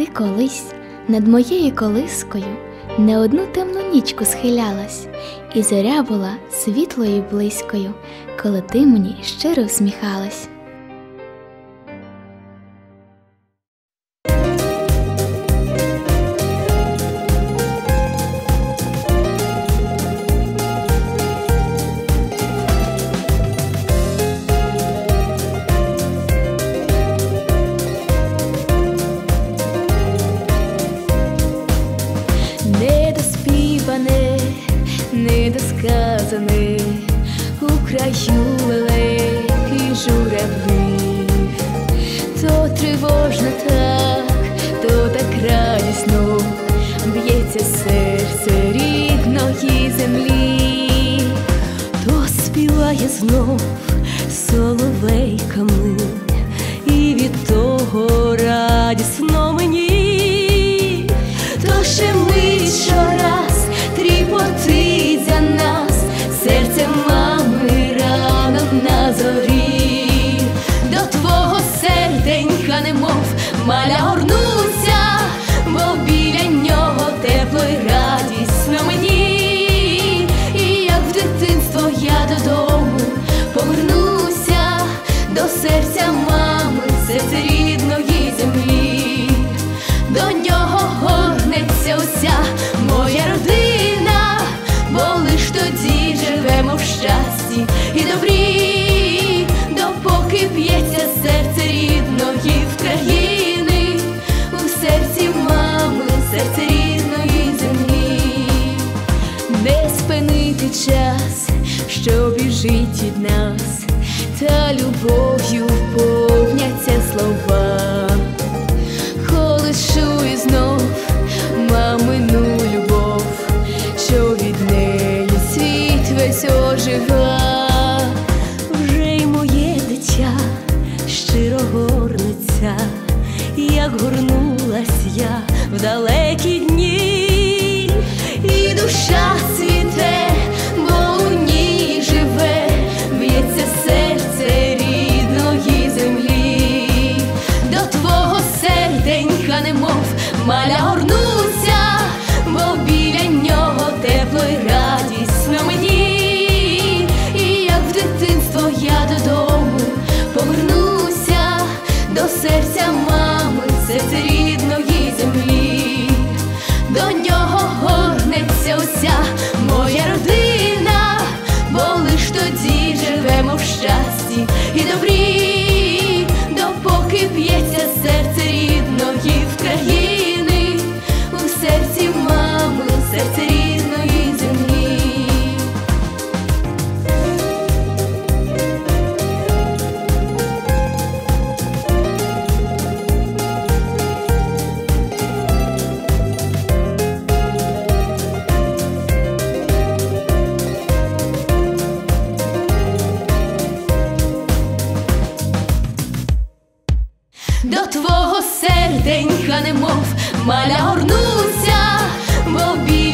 Ти колись над моєю колискою не одну темну нічку схилялась, і зоря була світлою близькою, коли ти мені щиро всміхалась. Недосказане, у краю лелеки журавлів, то тривожно так, то так радісно. Б'ється серце рідної землі, то співає знов соловейками, і від того радісно мені. То ще мить щораз маля горнуться, бо біля нього тепло й радісно мені, і як в дитинство я додому повернуся до серця мами, серце рідної землі. До нього горнеться уся моя родина, бо лиш тоді живемо в щасті і добрі, допоки б'ється серце рідної країни, не спинити час, що біжить від нас, та любов'ю повняться слова. Колишую знов мамину любов, що від неї світ весь ожива, вже й моє дитя щиро горниться, як горнулась я в далекі дні, і душа цвіте, немов маля горнуться, бо біля нього тепло й на мені, і як дитинство я додому щасті і добрі, твого серденька, немов маля горнуться, бо біля